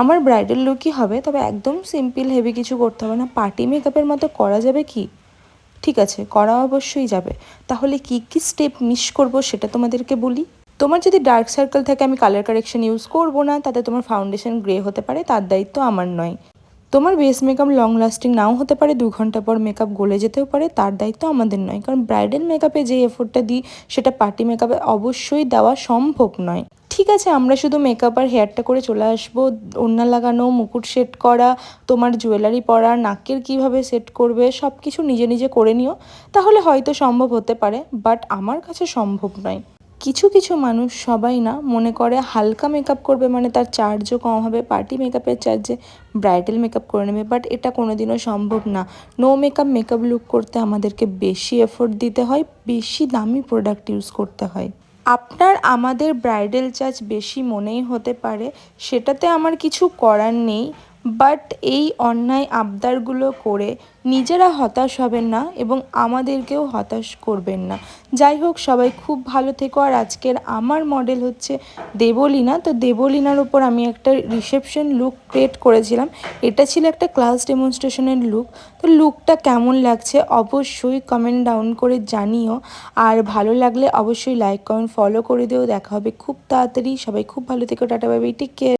আমার ব্রাইডাল লুকই হবে, তবে একদম সিম্পল হেভি কিছু করতে হবে না। পার্টি মেকআপের মতো করা যাবে কি? ঠিক আছে, করা অবশ্যই যাবে। তাহলে কি কি স্টেপ মিস করব সেটা তোমাদেরকে বলি। তোমার যদি ডার্ক সার্কেল থাকে আমি কালার কারেকশন ইউজ করব না, তাতে তোমার ফাউন্ডেশন গ্রে হতে পারে, তার দায়িত্ব আমার নয়। তোমার বেস মেকআপ লং লাস্টিং নাও হতে পারে, দু ঘণ্টা পর মেকআপ গলে যেতেও পারে, তার দায়িত্ব আমাদের নয়। কারণ ব্রাইডাল মেকআপে যে এফোর্টটা দিই, সেটা পার্টি মেকআপে অবশ্যই দেওয়া সম্ভব নয়। ঠিক আছে, আমরা শুধু মেকআপ আর হেয়ারটা করে চলে আসব। ওড়না লাগানো, মুকুট সেট করা, তোমার জুয়েলারি পরা, নাকের কীভাবে সেট করবে সব কিছু নিজে নিজে করে নিও। তাহলে হয়তো সম্ভব হতে পারে বাট আমার কাছে সম্ভব নয়। কিছু কিছু মানুষ, সবাই না, মনে করে হালকা মেকআপ করবে মানে তার চার্জও কম হবে পার্টি মেকআপের চার্জে ব্রাইডাল মেকআপ করে নেবে বাট এটা কোনোদিনও সম্ভব না। নো মেকআপ মেকআপ লুক করতে আমাদেরকে বেশি এফোর্ট দিতে হয়, বেশি দামি প্রোডাক্ট ইউজ করতে হয়। আপনার আমাদের ব্রাইডাল চার্জ বেশি মনেই হতে পারে সেটাতে আমার কিছু করার নেই। বাট এই অন্যায় আবদারগুলো করে নিজেরা হতাশ হবেন না এবং আমাদেরকেও হতাশ করবেন না। যাই হোক, সবাই খুব ভালো থেকো। আর আজকের আমার মডেল হচ্ছে দেবলীনা। তো দেবলীনার ওপর আমি একটা রিসেপশন লুক ক্রিয়েট করেছিলাম। এটা ছিল একটা ক্লাস ডেমনস্ট্রেশনের লুক তো লুকটা কেমন লাগছে অবশ্যই কমেন্ট ডাউন করে জানিও। আর ভালো লাগলে অবশ্যই লাইক কমেন্ট ফলো করে দিও। দেখা হবে খুব তাড়াতাড়ি। সবাই খুব ভালো থেকো। Tata bye take care